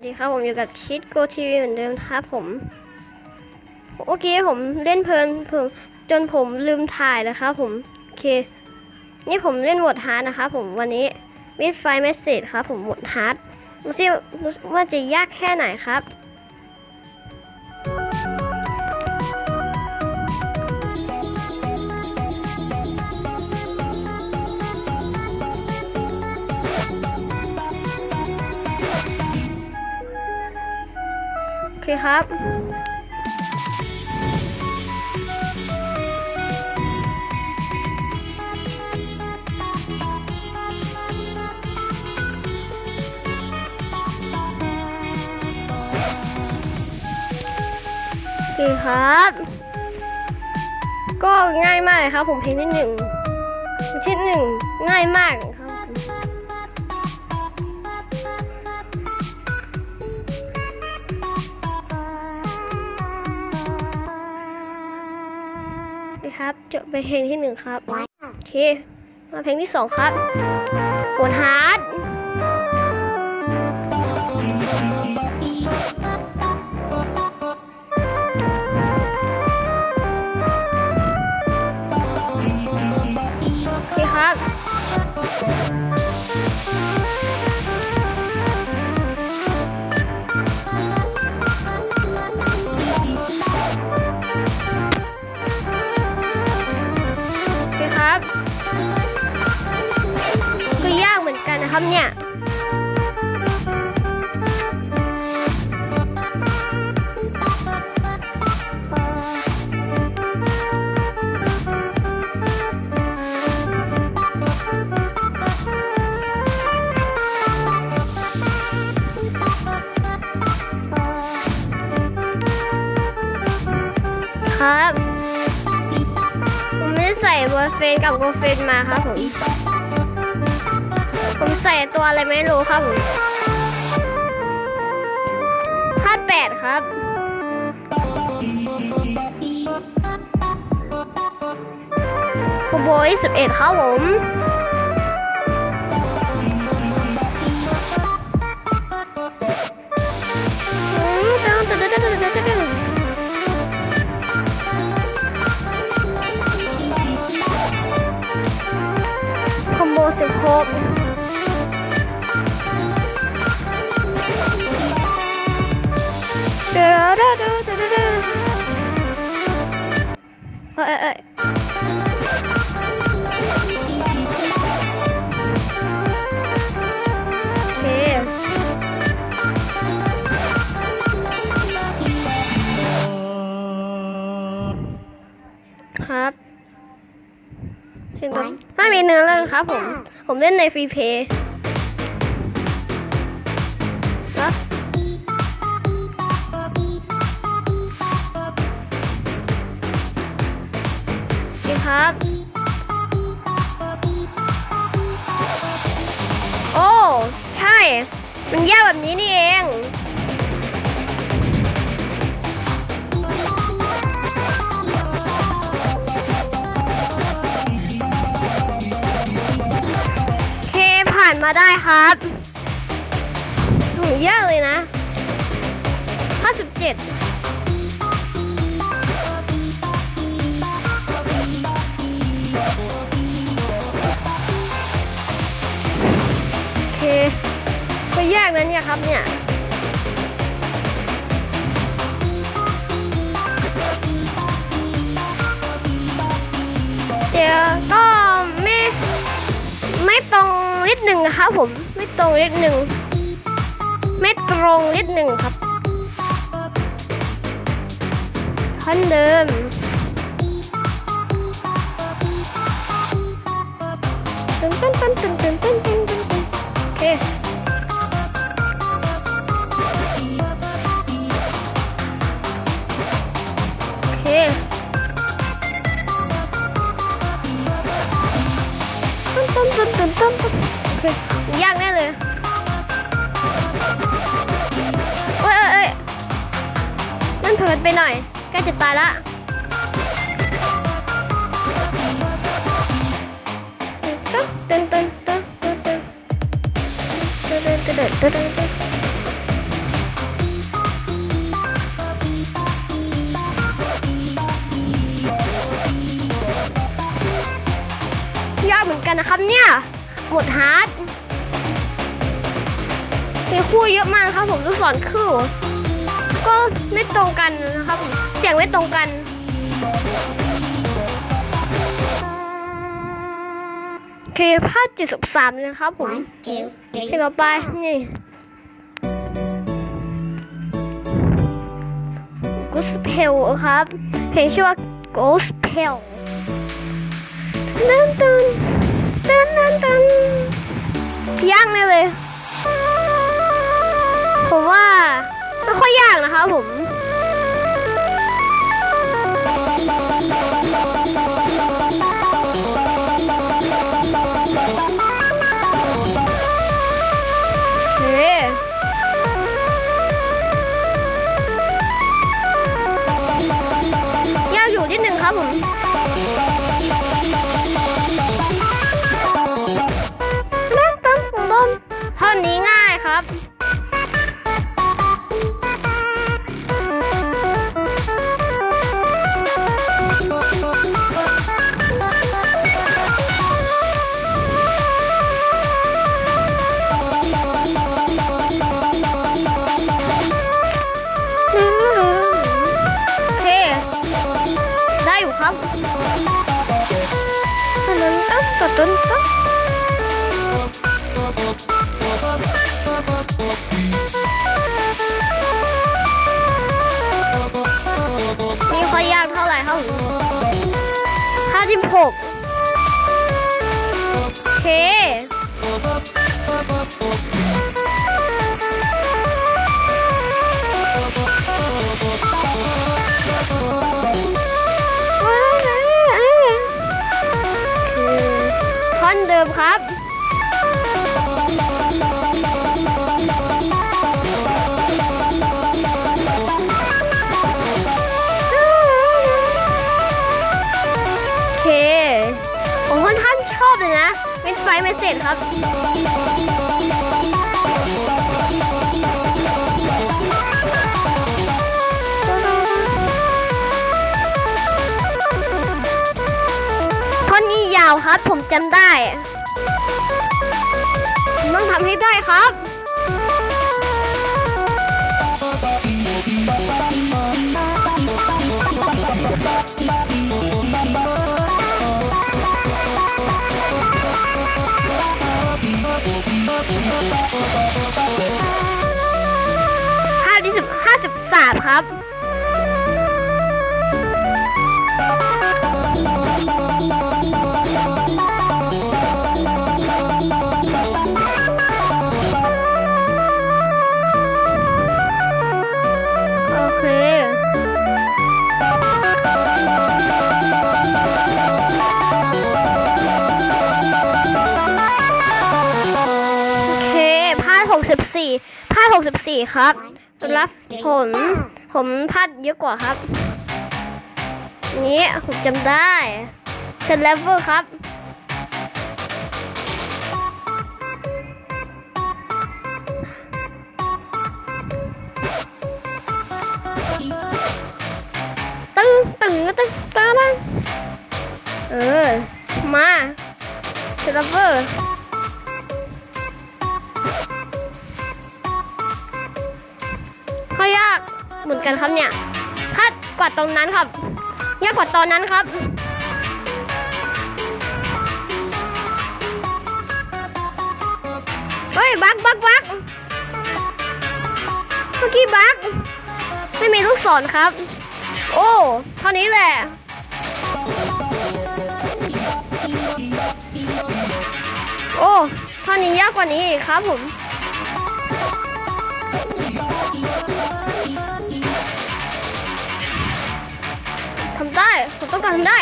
สวัสดีครับผมอยู่กับคิดโกทีวีเหมือนเดิมครับผมโอเคผมเล่นเพลินเพิ่มจนผมลืมถ่ายนะครับผมโอเค นี่ผมเล่นโหมดฮาร์ดนะครับผมวันนี้วิดไฟเมสเซจครับผมโหมดฮาร์ดดูซิว่าจะยากแค่ไหนครับ คครับโอเคครับ ก็ง่ายมากเลยครับ ผมเพลงที่หนึ่งที่หนึ่งง่ายมากครับ ครับจบไปเพลงที่หนึ่งครับ โอเค มาเพลงที่สองครับปวดฮาร์ด นกับโกเฟนมาครับผมผมใส่ตัวอะไรไม่รู้ครับผมห้าแปดครับ โคโบยสิบเอ็ดครับผม เนื้อเรื่องครับผม ผมเล่นในฟรีเพย์ครับโอเคครับ โอ้ ใช่ มันแยากแบบนี้นี่เองานมาได้ครับโหยอะเลยนะ 57โอเคก็ยกนะเนี่ยครับเนี่ย นิดหนึ่งครับผม ไม่ตรงนิดหนึ่งไม่ตรงนิดหนึ่งครับท่อนเดิมตึ้งตึ้งตึ้งตึ้งตึ้งตึ้ง ชิดไปหน่อยใกล้จะตายละตึ๊ดตึ๊ดตึ๊ดตึ๊ดยอดเหมือนกันนะครับเนี่ย หมดฮาร์ดเป็นคู่เยอะมากครับผมลูกศรคือ ก็ไม่ตรงกันนะครับผมเสียงไม่ตรงกัน โอเคภาคเจ็ดสิบสามนะครับผม One, two, เพล three. งต่อไปนี่ Gospel ครับ เพลงชื่อว่า Gospel ตันตันตันตันตันยากแน่เลยผมว่า ไม่ค่อยยากนะคะผม ครับตันตันตันตันตันมีค่อยยากเท่าไหร่ครับห้าสิบหกโอเค เป็นไฟเมสเซจครับท่อนนี้ยาวครับ ผมจำได้ต้องทำให้ได้ครับ ห้าสิบสามครับโอเคโอเคพาดหกสิบสี่พาดหกสิบสี่ครับ รับผม ผมพลาดเยอะกว่าครับ นี้ผมจำได้เซนเลเวอร์ครับ ครับเนี่ยพลากว่าตรงนั้นครับยากกว่าตอนนั้นครับ เฮ้ยบักบักบักเมื่อกี้บักไม่มีลูกศรครับ โอ้เท่านี้แหละโอ้เท่านี้ยากกว่านี้อีกครับผม ได้ ผมต้องการทำได้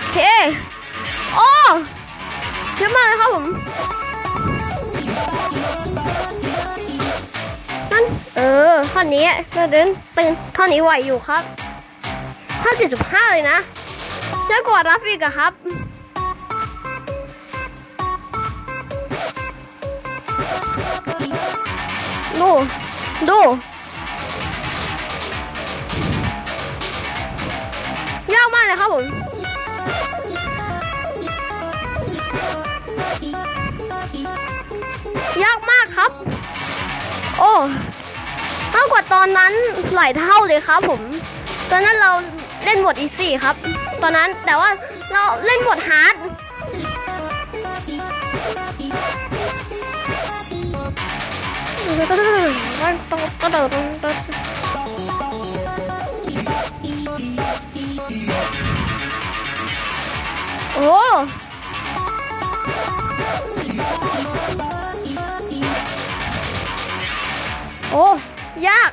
โอเค โอ้เยอะมากเลยครับผม นั่น เออท่อนนี้จะเดินเป็นท่อนนี้ไหวอยู่ครับท่อน75 เลยนะเยอะกว่ารับอีกอะครับดู ดูากเลยครับผมยากมากครับ โอ้มากกว่าตอนนั้นหลายเท่าเลยครับผม ตอนนั้นเราเล่นบทอีซี่ครับ ตอนนั้นแต่ว่าเราเล่นบทฮาร์ดต้องต้องต้องต้อง โอ้ยาก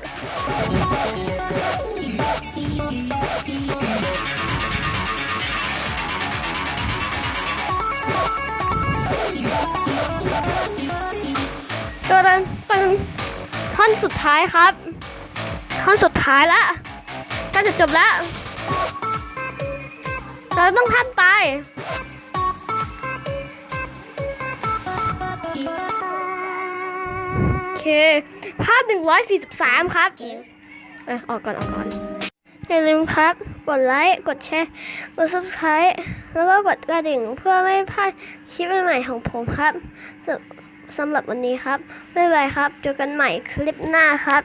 ตัวนั้นเป็นท่อนสุดท้ายครับ ท่อนสุดท้ายละใก็จะจบแล้ว เราต้องทำตา ภาพ 143 ครับเอยออกก่อนออกก่อน อย่าลืมครับ กดไลค์ กดแชร์ กด subscribe แล้วก็กดกระดิ่งเพื่อไม่พลาดคลิปใหม่ๆของผมครับสำสำหรับวันนี้ครับ บ๊ายบายครับ เจอกันใหม่คลิปหน้าครับ